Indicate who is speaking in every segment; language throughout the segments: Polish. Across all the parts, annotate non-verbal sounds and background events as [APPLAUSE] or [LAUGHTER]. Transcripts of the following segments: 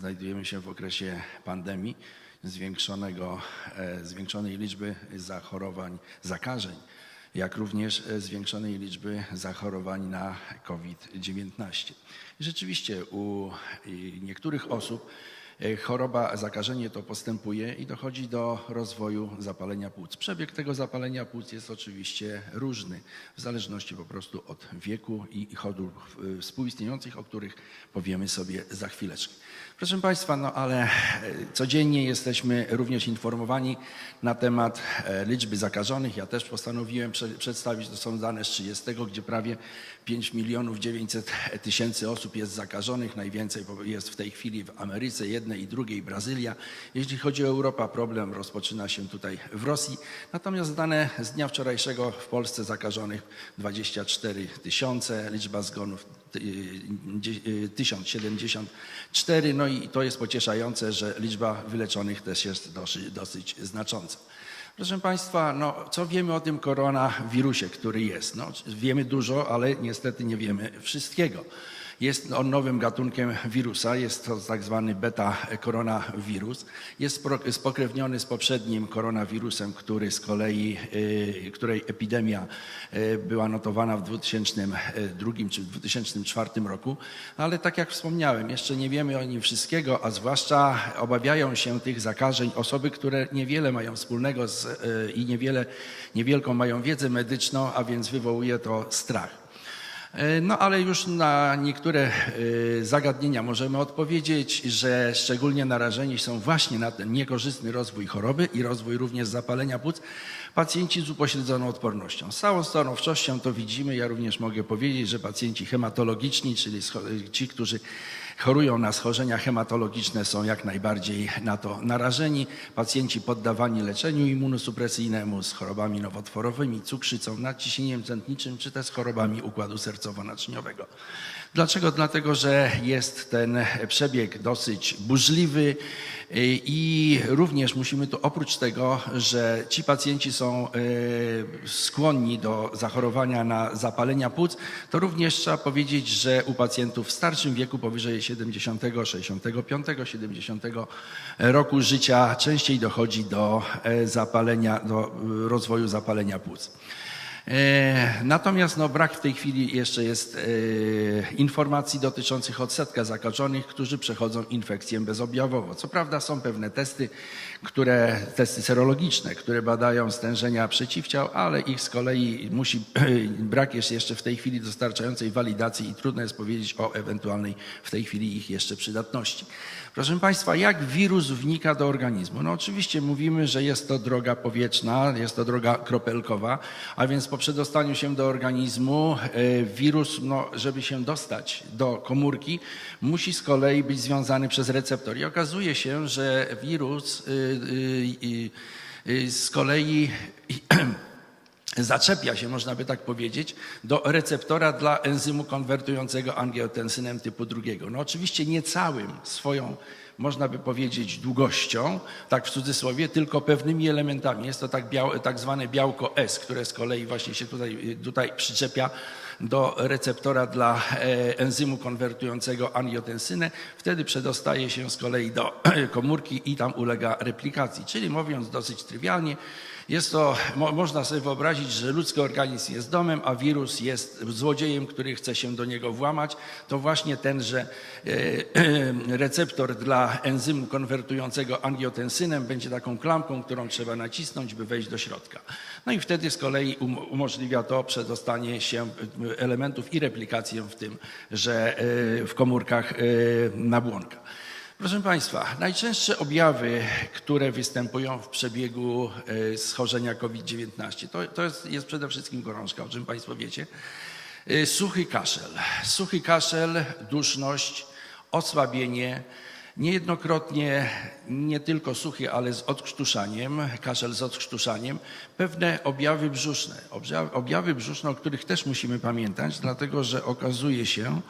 Speaker 1: znajdujemy się w okresie pandemii, zwiększonego, e, zwiększonej liczby zachorowań, zakażeń, jak również e, zwiększonej liczby zachorowań na COVID-19. I Rzeczywiście u niektórych osób choroba, zakażenie to postępuje i dochodzi do rozwoju zapalenia płuc. Przebieg tego zapalenia płuc jest oczywiście różny, w zależności po prostu od wieku i chorób e, współistniejących, o których powiemy sobie za chwileczkę. Proszę Państwa, no ale e, codziennie jesteśmy również informowani na temat e, liczby zakażonych. Ja też postanowiłem prze, przedstawić, to są dane z 30, gdzie prawie 5 milionów 900 tysięcy osób jest zakażonych. Najwięcej jest w tej chwili w Ameryce, jednej i drugiej Brazylia. Jeśli chodzi o Europę, problem rozpoczyna się tutaj w Rosji. Natomiast dane z dnia wczorajszego w Polsce zakażonych 24 tysiące, liczba zgonów ty- dzie- 1074. No i to jest pocieszające, że liczba wyleczonych też jest dosyć, dosyć znacząca. Proszę Państwa, no, co wiemy o tym koronawirusie, który jest? No, wiemy dużo, ale niestety nie wiemy wszystkiego. Jest on nowym gatunkiem wirusa, jest to tak zwany beta-koronawirus. Jest spro- spokrewniony z poprzednim koronawirusem, który z kolei, y, której epidemia y, była notowana w 2002 czy 2004 roku. Ale tak jak wspomniałem, jeszcze nie wiemy o nim wszystkiego, a zwłaszcza obawiają się tych zakażeń osoby, które niewiele mają wspólnego z, y, i niewiele, niewielką mają wiedzę medyczną, a więc wywołuje to strach. E, No ale już na niektóre e, zagadnienia możemy odpowiedzieć, że szczególnie narażeni są właśnie na ten niekorzystny rozwój choroby i rozwój również zapalenia płuc pacjenci z upośledzoną odpornością. Z całą stanowczością to widzimy. Ja również mogę powiedzieć, że pacjenci hematologiczni, czyli ci, którzy chorują na schorzenia hematologiczne są jak najbardziej na to narażeni. Pacjenci poddawani leczeniu immunosupresyjnemu z chorobami nowotworowymi, cukrzycą, nadciśnieniem tętniczym czy też chorobami układu sercowo-naczyniowego. Dlaczego? Dlatego, że jest ten przebieg dosyć burzliwy i również musimy tu oprócz tego, że ci pacjenci są y, skłonni do zachorowania na zapalenia płuc, to również trzeba powiedzieć, że u pacjentów w starszym wieku powyżej 70, 65, 70 roku życia częściej dochodzi do e, zapalenia, do y, rozwoju zapalenia płuc. E, Natomiast no, brak w tej chwili jeszcze jest e, informacji dotyczących odsetka zakażonych, którzy przechodzą infekcję bezobjawowo. Co prawda są pewne testy, które, testy serologiczne, które badają stężenia przeciwciał, ale ich z kolei musi, [CLEARS THROAT] brak jest jeszcze w tej chwili dostarczającej walidacji i trudno jest powiedzieć o ewentualnej w tej chwili ich jeszcze przydatności. Proszę Państwa, jak wirus wnika do organizmu? No oczywiście mówimy, że jest to droga powietrzna, jest to droga kropelkowa, a więc po przedostaniu się do organizmu e, wirus, no, żeby się dostać do komórki, musi z kolei być związany przez receptor. I okazuje się, że wirus y, z kolei [CLEARS THROAT] zaczepia się, można by tak powiedzieć, do receptora dla enzymu konwertującego angiotensynem typu drugiego. No oczywiście nie całym swoją, można by powiedzieć, długością, tak w cudzysłowie, tylko pewnymi elementami. Jest to tak, tak zwane białko S, które z kolei właśnie się tutaj, tutaj przyczepia do receptora dla e, enzymu konwertującego angiotensynę. Wtedy przedostaje się z kolei do komórki i tam ulega replikacji. Czyli mówiąc dosyć trywialnie, jest to, mo, można sobie wyobrazić, że ludzki organizm jest domem, a wirus jest złodziejem, który chce się do niego włamać. To właśnie tenże e, receptor dla enzymu konwertującego angiotensynem będzie taką klamką, którą trzeba nacisnąć, by wejść do środka. No i wtedy z kolei um, umożliwia to przedostanie się e, elementów i replikację w tym, że e, w komórkach e, nabłonka. Proszę Państwa, najczęstsze objawy, które występują w przebiegu e, schorzenia COVID-19, to, to jest, jest przede wszystkim gorączka, o czym Państwo wiecie. E, Suchy kaszel. Suchy kaszel, duszność, osłabienie, niejednokrotnie nie tylko suchy, ale z odkrztuszaniem, kaszel z odkrztuszaniem, pewne objawy brzuszne. Obja- Objawy brzuszne, o których też musimy pamiętać, dlatego że okazuje się,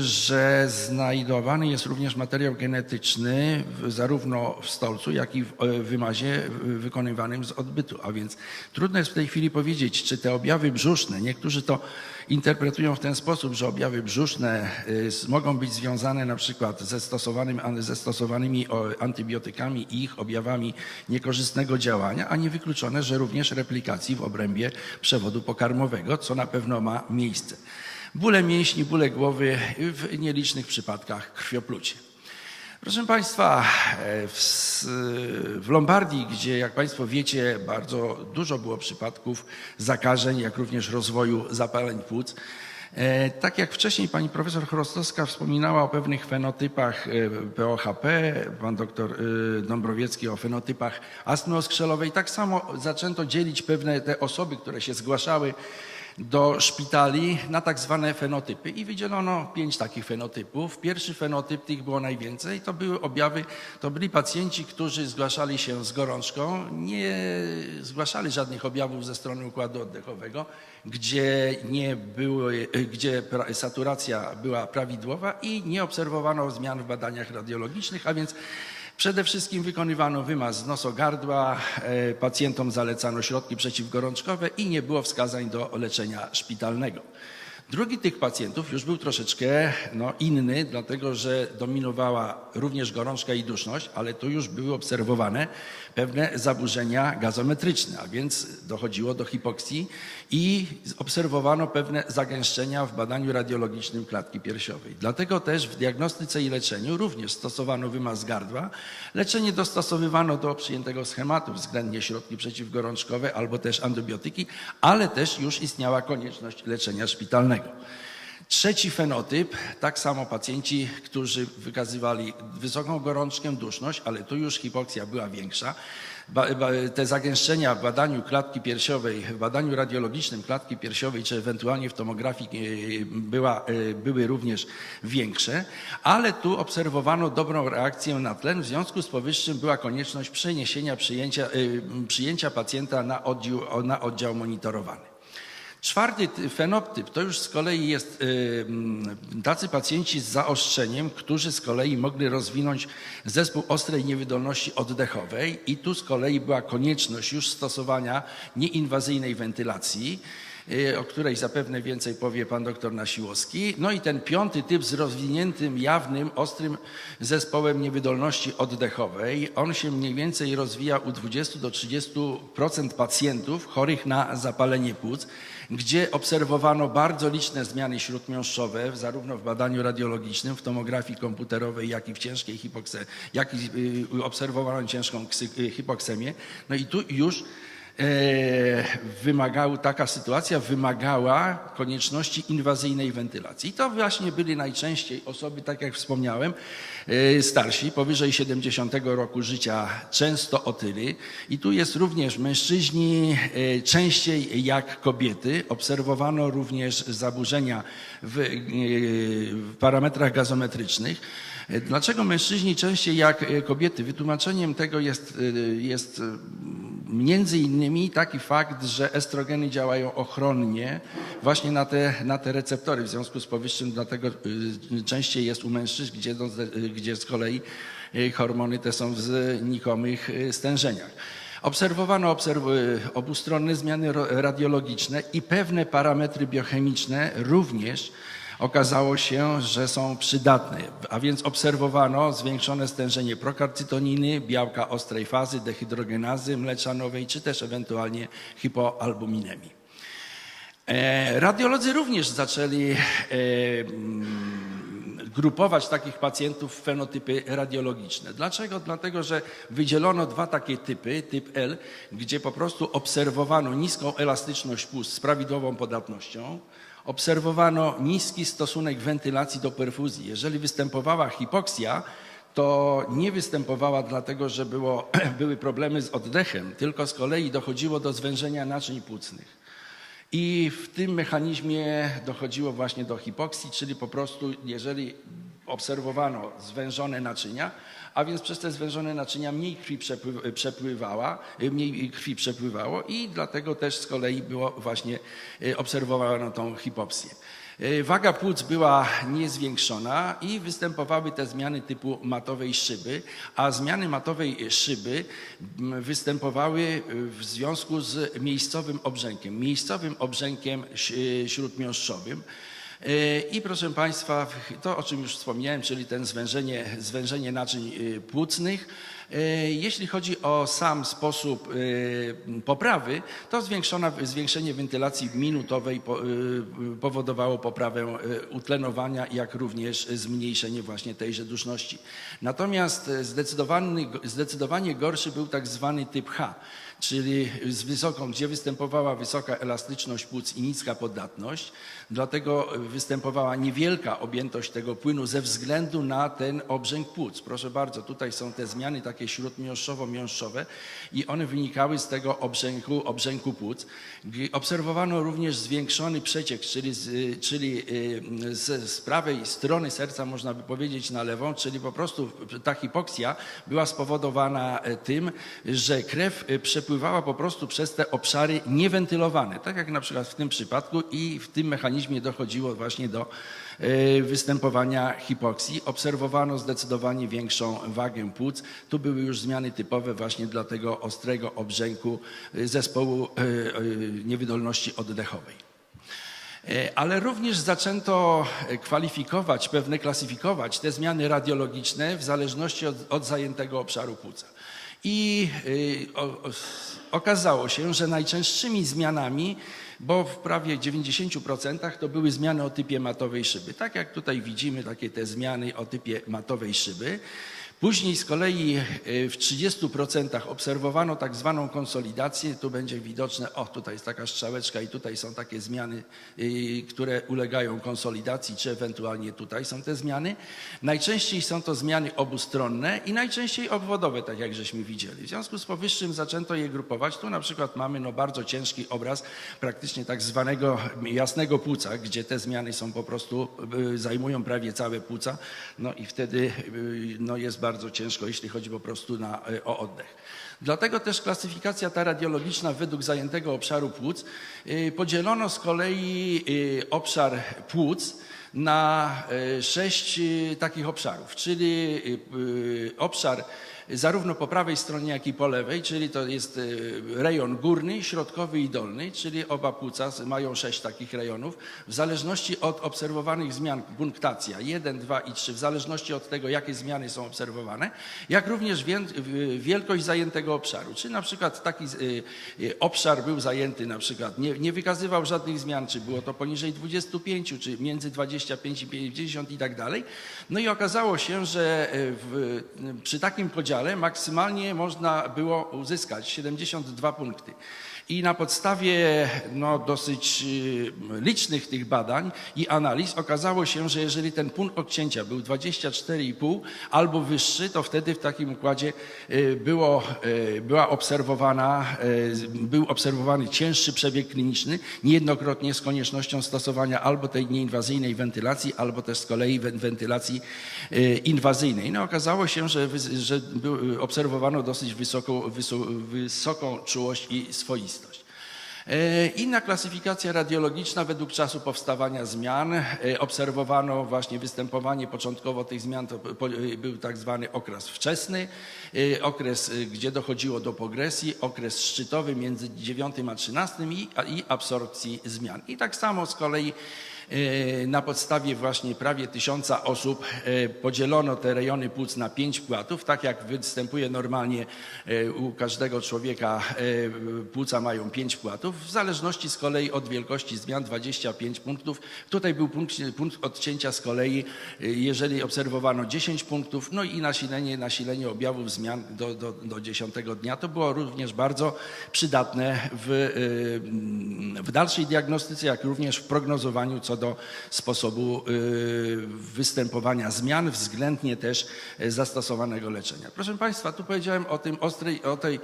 Speaker 1: że znajdowany jest również materiał genetyczny w, zarówno w stolcu, jak i w e, wymazie e, wykonywanym z odbytu. A więc trudno jest w tej chwili powiedzieć, czy te objawy brzuszne, niektórzy to interpretują w ten sposób, że objawy brzuszne s- mogą być związane na przykład ze, stosowanym, an- ze stosowanymi antybiotykami i ich objawami niekorzystnego działania, a nie wykluczone, że również replikacji w obrębie przewodu pokarmowego, co na pewno ma miejsce. Bóle mięśni, bóle głowy, w nielicznych przypadkach krwioplucie. Proszę Państwa, e, w, w Lombardii, gdzie jak Państwo wiecie, bardzo dużo było przypadków zakażeń, jak również rozwoju zapaleń płuc, e, tak jak wcześniej pani profesor Chorostowska wspominała o pewnych fenotypach e, POHP, pan doktor e, Dąbrowiecki o fenotypach astmy oskrzelowej, tak samo zaczęto dzielić pewne te osoby, które się zgłaszały do szpitali na tak zwane fenotypy i wydzielono pięć takich fenotypów. Pierwszy fenotyp, tych było najwięcej, to były objawy, to byli pacjenci, którzy zgłaszali się z gorączką, nie zgłaszali żadnych objawów ze strony układu oddechowego, gdzie, nie były, gdzie saturacja była prawidłowa i nie obserwowano zmian w badaniach radiologicznych, a więc Przede wszystkim wykonywano wymaz z nosogardła, e, pacjentom zalecano środki przeciwgorączkowe i nie było wskazań do leczenia szpitalnego. Drugi tych pacjentów już był troszeczkę no, inny, dlatego że dominowała również gorączka i duszność, ale tu już były obserwowane pewne zaburzenia gazometryczne, a więc dochodziło do hipoksji i obserwowano pewne zagęszczenia w badaniu radiologicznym klatki piersiowej. Dlatego też w diagnostyce i leczeniu również stosowano wymaz gardła. Leczenie dostosowywano do przyjętego schematu, względnie środki przeciwgorączkowe albo też antybiotyki, ale też już istniała konieczność leczenia szpitalnego. Trzeci fenotyp, tak samo pacjenci, którzy wykazywali wysoką gorączkę, duszność, ale tu już hipoksja była większa. Ba, ba, te zagęszczenia w badaniu klatki piersiowej, w badaniu radiologicznym klatki piersiowej, czy ewentualnie w tomografii e, była, e, były również większe, ale tu obserwowano dobrą reakcję na tlen, w związku z powyższym była konieczność przeniesienia przyjęcia, e, przyjęcia pacjenta na oddział, na oddział monitorowany. Czwarty ty- fenotyp to już z kolei jest y, mm, tacy pacjenci z zaostrzeniem, którzy z kolei mogli rozwinąć zespół ostrej niewydolności oddechowej i tu z kolei była konieczność już stosowania nieinwazyjnej wentylacji o której zapewne więcej powie pan doktor Nasiłowski. No i ten piąty typ z rozwiniętym, jawnym, ostrym zespołem niewydolności oddechowej. On się mniej więcej rozwija u 20 do 30% pacjentów chorych na zapalenie płuc, gdzie obserwowano bardzo liczne zmiany śródmiąższowe, zarówno w badaniu radiologicznym, w tomografii komputerowej, jak i w ciężkiej hipokse, jak i y, obserwowano ciężką y, hipoksemię. No i tu już wymagał, taka sytuacja wymagała konieczności inwazyjnej wentylacji. I to właśnie byli najczęściej osoby, tak jak wspomniałem, e, starsi, powyżej 70 roku życia, często otyli. I tu jest również mężczyźni e, częściej jak kobiety. Obserwowano również zaburzenia w, e, w parametrach gazometrycznych. Dlaczego mężczyźni częściej jak e, kobiety? Wytłumaczeniem tego jest, e, jest e, między innymi taki fakt, że estrogeny działają ochronnie właśnie na te, na te receptory. W związku z powyższym dlatego y, częściej jest u mężczyzn, gdzie, z- gdzie z kolei y, hormony te są w znikomych y, stężeniach. Obserwowano obserw- y, obustronne zmiany radiologiczne i pewne parametry biochemiczne również okazało się, że są przydatne, a więc obserwowano zwiększone stężenie prokarcytoniny, białka ostrej fazy, dehydrogenazy mleczanowej, czy też ewentualnie hipoalbuminemii. E, Radiolodzy również zaczęli e, mm, grupować takich pacjentów w fenotypy radiologiczne. Dlaczego? Dlatego, że wydzielono dwa takie typy, typ L, gdzie po prostu obserwowano niską elastyczność płuc z prawidłową podatnością, obserwowano niski stosunek wentylacji do perfuzji. Jeżeli występowała hipoksja, to nie występowała dlatego, że było, [CLEARS THROAT] były problemy z oddechem, tylko z kolei dochodziło do zwężenia naczyń płucnych. I w tym mechanizmie dochodziło właśnie do hipoksji, czyli po prostu jeżeli obserwowano zwężone naczynia, a więc przez te zwężone naczynia mniej krwi przepływ- przepływała, mniej krwi przepływało i dlatego też z kolei było właśnie y, obserwowano tą hipoksję. E, Waga płuc była niezwiększona i występowały te zmiany typu matowej szyby, a zmiany matowej szyby występowały e, w związku z miejscowym obrzękiem, miejscowym obrzękiem e, śródmiąższowym. E, I proszę Państwa, to o czym już wspomniałem, czyli ten zwężenie, zwężenie naczyń e, płucnych. E, Jeśli chodzi o sam sposób poprawy, to zwiększenie wentylacji minutowej po- powodowało poprawę utlenowania, jak również zmniejszenie właśnie tejże duszności. Natomiast zdecydowanie gorszy był tak zwany typ H, czyli z wysoką, gdzie występowała wysoka elastyczność płuc i niska podatność. Dlatego występowała niewielka objętość tego płynu ze względu na ten obrzęk płuc. Proszę bardzo, tutaj są te zmiany takie śródmiąższowo-miąższowe i one wynikały z tego obrzęku, obrzęku płuc. Obserwowano również zwiększony przeciek, czyli, z, czyli y, z, z prawej strony serca, można by powiedzieć, na lewą, czyli po prostu ta hipoksja była spowodowana e, tym, że krew e, przepływała po prostu przez te obszary niewentylowane, tak jak na przykład w tym przypadku i w tym mechanizmie dochodziło właśnie do e, występowania hipoksji. Obserwowano zdecydowanie większą wagę płuc. Tu były już zmiany typowe właśnie dla tego ostrego obrzęku e, zespołu e, niewydolności oddechowej. Ale również zaczęto kwalifikować, pewne klasyfikować te zmiany radiologiczne w zależności od, od zajętego obszaru płuca. I y, okazało się, że najczęstszymi zmianami, bo w prawie 90% to były zmiany o typie matowej szyby. Tak jak tutaj widzimy, takie te zmiany o typie matowej szyby. Później z kolei y, w 30% obserwowano tak zwaną konsolidację. Tu będzie widoczne, o tutaj jest taka strzałeczka i tutaj są takie zmiany, y, które ulegają konsolidacji, czy ewentualnie tutaj są te zmiany. Najczęściej są to zmiany obustronne i najczęściej obwodowe, tak jak żeśmy widzieli. W związku z powyższym zaczęto je grupować. Tu na przykład mamy no, bardzo ciężki obraz praktycznie tak zwanego jasnego płuca, gdzie te zmiany są po prostu, y, zajmują prawie całe płuca. No i wtedy no, jest bardzo ciężko, jeśli chodzi po prostu na, y, o oddech. Dlatego też klasyfikacja ta radiologiczna według zajętego obszaru płuc y, podzielono z kolei y, obszar płuc na sześć takich obszarów, czyli obszar zarówno po prawej stronie, jak i po lewej, czyli to jest y, rejon górny, środkowy i dolny, czyli oba płuca mają sześć takich rejonów. W zależności od obserwowanych zmian, punktacja 1, 2 i 3, w zależności od tego, jakie zmiany są obserwowane, jak również wielkość zajętego obszaru. Czy na przykład taki y, y, obszar był zajęty, na przykład nie, nie wykazywał żadnych zmian, czy było to poniżej 25, czy między 25 i 50 i tak dalej. No i okazało się, że w, przy takim podziale maksymalnie można było uzyskać 72 punkty. I na podstawie no, dosyć y, licznych tych badań i analiz okazało się, że jeżeli ten punkt odcięcia był 24,5 albo wyższy, to wtedy w takim układzie y, było, y, była obserwowana, był obserwowany cięższy przebieg kliniczny, niejednokrotnie z koniecznością stosowania albo tej nieinwazyjnej wentylacji, albo też z kolei wen- wentylacji inwazyjnej. No, okazało się, że, że obserwowano dosyć wysoką, wyso- wysoką czułość i swoistość. E, Inna klasyfikacja radiologiczna według czasu powstawania zmian. E, Obserwowano właśnie występowanie początkowo tych zmian, to był tak zwany okres wczesny, e, okres, gdzie dochodziło do progresji, okres szczytowy między 9 a 13 i, i absorpcji zmian. I tak samo z kolei na podstawie właśnie prawie tysiąca osób e, podzielono te rejony płuc na pięć płatów, tak jak występuje normalnie e, u każdego człowieka e, płuca mają pięć płatów, w zależności z kolei od wielkości zmian 25 punktów. Tutaj był punkt, punkt odcięcia z kolei, e, jeżeli obserwowano 10 punktów, no i nasilenie, nasilenie objawów zmian do, do, do 10 dnia. To było również bardzo przydatne w, e, w dalszej diagnostyce, jak również w prognozowaniu co do sposobu y, występowania zmian, względnie też y, zastosowanego leczenia. Proszę Państwa, tu powiedziałem o tym, ostrej, o tej,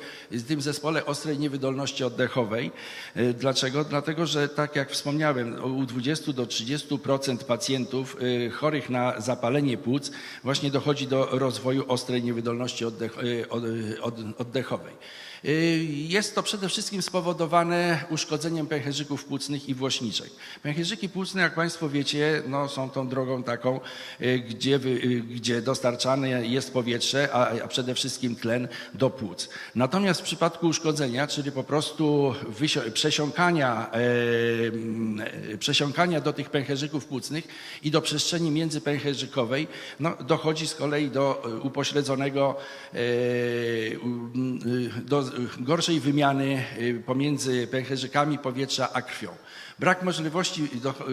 Speaker 1: tym zespole ostrej niewydolności oddechowej. Y, Dlaczego? Dlatego, że tak jak wspomniałem, u 20 do 30% pacjentów chorych na zapalenie płuc właśnie dochodzi do rozwoju ostrej niewydolności oddech, od- od- oddechowej. Jest to przede wszystkim spowodowane uszkodzeniem pęcherzyków płucnych i włośniczek. Pęcherzyki płucne, jak Państwo wiecie, no, są tą drogą taką, y, gdzie, y, gdzie dostarczane jest powietrze, a, a przede wszystkim tlen do płuc. Natomiast w przypadku uszkodzenia, czyli po prostu przesiąkania, e, e, przesiąkania do tych pęcherzyków płucnych i do przestrzeni międzypęcherzykowej, no, dochodzi z kolei do e, upośledzonego, e, do gorszej wymiany pomiędzy pęcherzykami powietrza a krwią. Brak możliwości,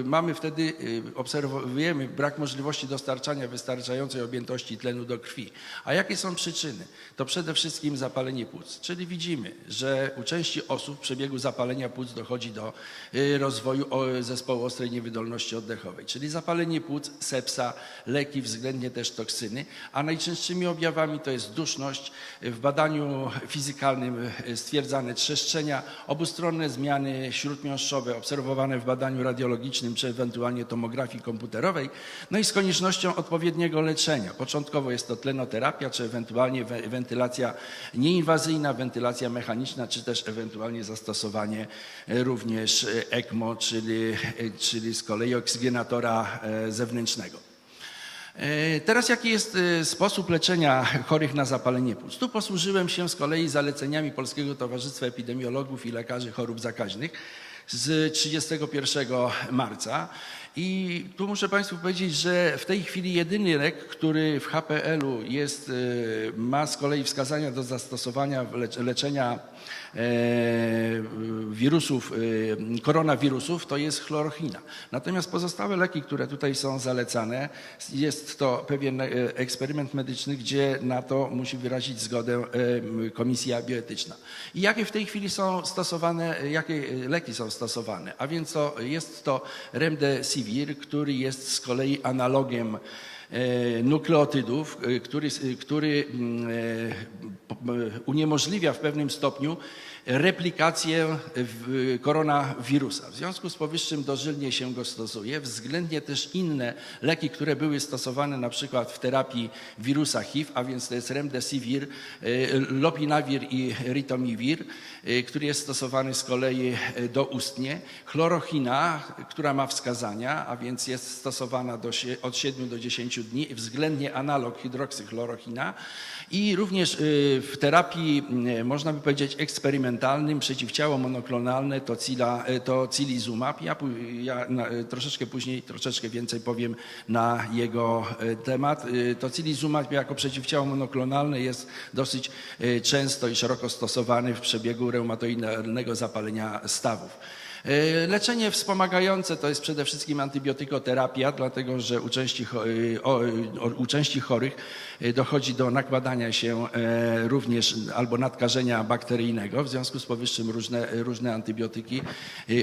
Speaker 1: mamy wtedy, y, obserwujemy brak możliwości dostarczania wystarczającej objętości tlenu do krwi. A jakie są przyczyny? To przede wszystkim zapalenie płuc. Czyli widzimy, że u części osób w przebiegu zapalenia płuc dochodzi do y, rozwoju zespołu ostrej niewydolności oddechowej. Czyli zapalenie płuc, sepsa, leki, względnie też toksyny. A najczęstszymi objawami to jest duszność. W badaniu fizykalnym y, stwierdzane trzeszczenia, obustronne zmiany śródmiąższowe obserwowane w badaniu radiologicznym czy ewentualnie tomografii komputerowej, no i z koniecznością odpowiedniego leczenia. Początkowo jest to tlenoterapia, czy ewentualnie we- wentylacja nieinwazyjna, wentylacja mechaniczna, czy też ewentualnie zastosowanie e, również e, ECMO, czyli, e, czyli z kolei oksygenatora zewnętrznego. Teraz jaki jest sposób leczenia chorych na zapalenie płuc? Tu posłużyłem się z kolei zaleceniami Polskiego Towarzystwa Epidemiologów i Lekarzy Chorób Zakaźnych z 31 marca. I tu muszę Państwu powiedzieć, że w tej chwili jedyny lek, który w HPL-u jest, e, ma z kolei wskazania do zastosowania leczenia wirusów, e, koronawirusów, to jest chlorochina. Natomiast pozostałe leki, które tutaj są zalecane, jest to pewien e, eksperyment medyczny, gdzie na to musi wyrazić zgodę e, komisja bioetyczna. I jakie w tej chwili są stosowane, e, jakie leki są stosowane? A więc to jest to remdesivir, który jest z kolei analogiem e, nukleotydów, e, który, który mm, e, uniemożliwia w pewnym stopniu replikację koronawirusa. W związku z powyższym dożylnie się go stosuje, względnie też inne leki, które były stosowane na przykład w terapii wirusa HIV, a więc to jest remdesivir, e, lopinavir i ritomivir, e, który jest stosowany z kolei e, doustnie. Chlorochina, która ma wskazania, a więc jest stosowana do, od 7 do 10 dni, względnie analog hydroksykhlorochina i również w terapii, można by powiedzieć, eksperymentalnym przeciwciało monoklonalne to, cila, y, to cilizumab. Ja, ja na, y, troszeczkę później, troszeczkę więcej powiem na jego y, temat. To cilizumab jako przeciwciało monoklonalne jest dosyć często i szeroko stosowany w przebiegu reumatoidalnego zapalenia stawów. E, Leczenie wspomagające to jest przede wszystkim antybiotykoterapia, dlatego że u części, o- o- u części chorych dochodzi do nakładania się e, również albo nadkażenia bakteryjnego, w związku z powyższym różne, różne antybiotyki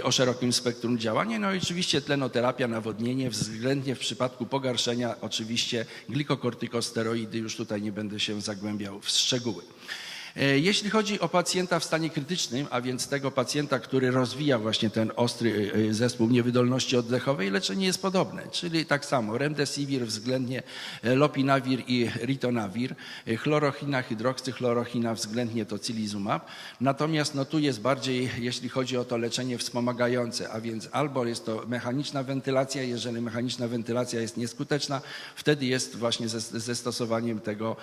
Speaker 1: o szerokim spektrum działania. No i oczywiście tlenoterapia, nawodnienie, względnie w przypadku pogarszenia oczywiście glikokortykosteroidy, już tutaj nie będę się zagłębiał w szczegóły. E, Jeśli chodzi o pacjenta w stanie krytycznym, a więc tego pacjenta, który rozwija właśnie ten ostry e, e, zespół niewydolności oddechowej, leczenie jest podobne, czyli tak samo remdesivir względnie lopinavir i ritonavir, chlorochina, hydroksychlorochina względnie to cilizumab. Natomiast no, tu jest bardziej, jeśli chodzi o to leczenie wspomagające, a więc albo jest to mechaniczna wentylacja, jeżeli mechaniczna wentylacja jest nieskuteczna, wtedy jest właśnie ze, ze stosowaniem tego,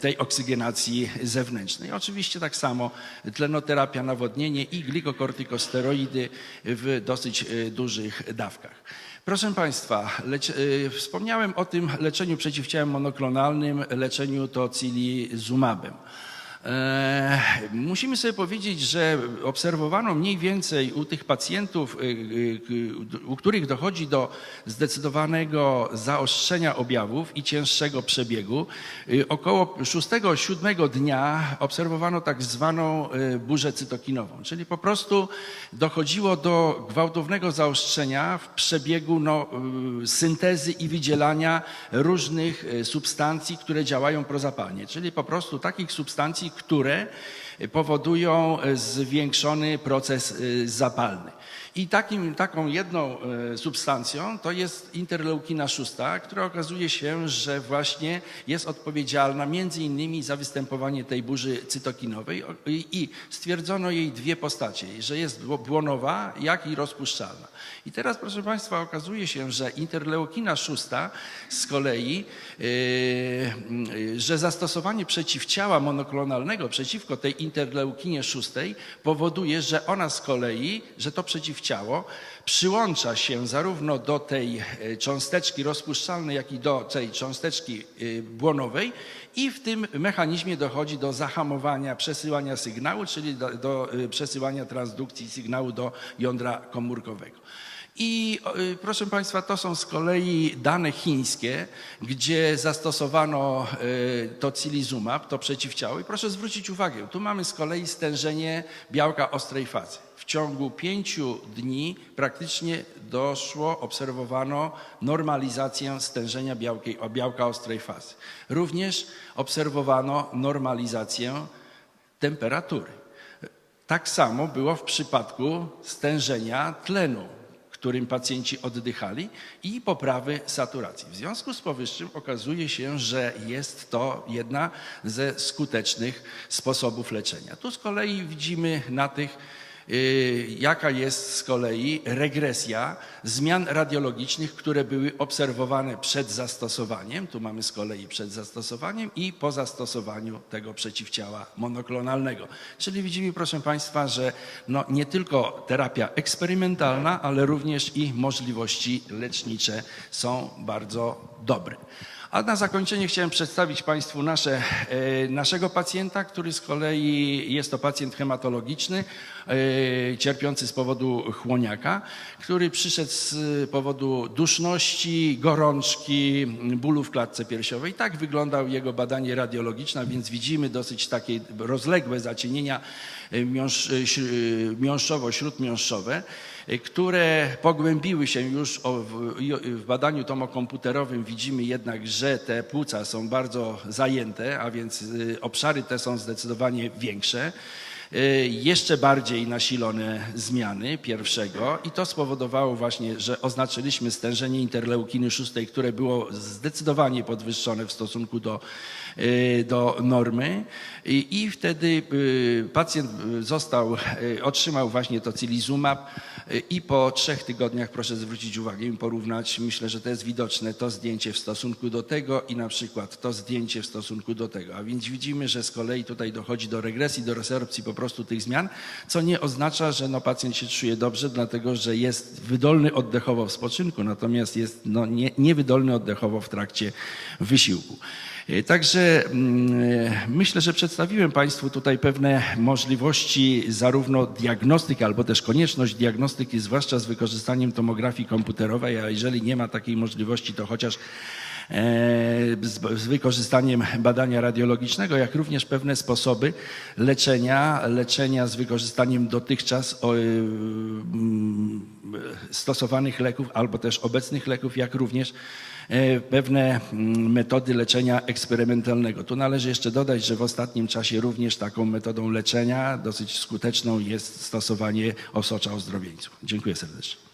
Speaker 1: tej oksygenacji zewnętrznej. Oczywiście tak samo tlenoterapia, nawodnienie i glikokortykosteroidy w dosyć e, dużych dawkach. Proszę Państwa, e, wspomniałem o tym leczeniu przeciwciałem monoklonalnym, leczeniu tocilizumabem. Musimy sobie powiedzieć, że obserwowano mniej więcej u tych pacjentów, y, y, u których dochodzi do zdecydowanego zaostrzenia objawów i cięższego przebiegu, y, około 6-7 dnia obserwowano tak zwaną burzę cytokinową, czyli po prostu dochodziło do gwałtownego zaostrzenia w przebiegu no, syntezy i wydzielania różnych substancji, które działają prozapalnie, czyli po prostu takich substancji, które powodują zwiększony proces y, zapalny. I takim, taką jedną e, substancją to jest interleukina szósta, która okazuje się, że właśnie jest odpowiedzialna między innymi za występowanie tej burzy cytokinowej i stwierdzono jej dwie postacie, że jest bło- błonowa, jak i rozpuszczalna. I teraz, proszę Państwa, okazuje się, że interleukina szósta z kolei, e, mm, że zastosowanie przeciwciała monoklonalnego przeciwko tej interleukinie szóstej powoduje, że ona z kolei, że to przeciwciało przyłącza się zarówno do tej e, cząsteczki rozpuszczalnej, jak i do tej cząsteczki e, błonowej i w tym mechanizmie dochodzi do zahamowania przesyłania sygnału, czyli do, do e, przesyłania transdukcji sygnału do jądra komórkowego. I y, proszę Państwa, to są z kolei dane chińskie, gdzie zastosowano y, tocilizumab, to przeciwciało. I proszę zwrócić uwagę, tu mamy z kolei stężenie białka ostrej fazy. W ciągu pięciu dni praktycznie doszło, obserwowano normalizację stężenia białki, białka ostrej fazy. Również obserwowano normalizację temperatury. Tak samo było w przypadku stężenia tlenu, którym pacjenci oddychali i poprawy saturacji. W związku z powyższym okazuje się, że jest to jedna ze skutecznych sposobów leczenia. Tu z kolei widzimy na tych jaka jest z kolei regresja zmian radiologicznych, które były obserwowane przed zastosowaniem. Tu mamy z kolei przed zastosowaniem i po zastosowaniu tego przeciwciała monoklonalnego. Czyli widzimy, proszę Państwa, że no nie tylko terapia eksperymentalna, ale również i możliwości lecznicze są bardzo dobre. A na zakończenie chciałem przedstawić Państwu nasze, e, naszego pacjenta, który z kolei jest to pacjent hematologiczny, e, cierpiący z powodu chłoniaka, który przyszedł z powodu duszności, gorączki, bólu w klatce piersiowej. Tak wyglądał jego badanie radiologiczne, więc widzimy dosyć takie rozległe zacienienia e, miąż, e, śr- miąższowo-śródmiąższowe e, które pogłębiły się już w, w badaniu tomokomputerowym. Widzimy jednak, że te płuca są bardzo zajęte, a więc y, obszary te są zdecydowanie większe. Y, Jeszcze bardziej nasilone zmiany pierwszego i to spowodowało właśnie, że oznaczyliśmy stężenie interleukiny szóstej, które było zdecydowanie podwyższone w stosunku do, y, do normy i, i wtedy y, pacjent został, otrzymał właśnie tocilizumab y, i po trzech tygodniach proszę zwrócić uwagę i porównać, myślę, że to jest widoczne, to zdjęcie w stosunku do tego i na przykład to zdjęcie w stosunku do tego. A więc widzimy, że z kolei tutaj dochodzi do regresji, do resorpcji po prostu tych zmian, co nie oznacza, że no, pacjent się czuje dobrze, dlatego że jest wydolny oddechowo w spoczynku, natomiast jest no, nie, niewydolny oddechowo w trakcie wysiłku. E, Także mm, myślę, że przedstawiłem Państwu tutaj pewne możliwości zarówno diagnostyki, albo też konieczność diagnostyki, zwłaszcza z wykorzystaniem tomografii komputerowej, a jeżeli nie ma takiej możliwości, to chociaż z, wykorzystaniem badania radiologicznego, jak również pewne sposoby leczenia, leczenia z wykorzystaniem dotychczas y, mm, stosowanych leków albo też obecnych leków, jak również e, pewne mm, metody leczenia eksperymentalnego. Tu należy jeszcze dodać, że w ostatnim czasie również taką metodą leczenia dosyć skuteczną jest stosowanie osocza ozdrowieńców. Dziękuję serdecznie.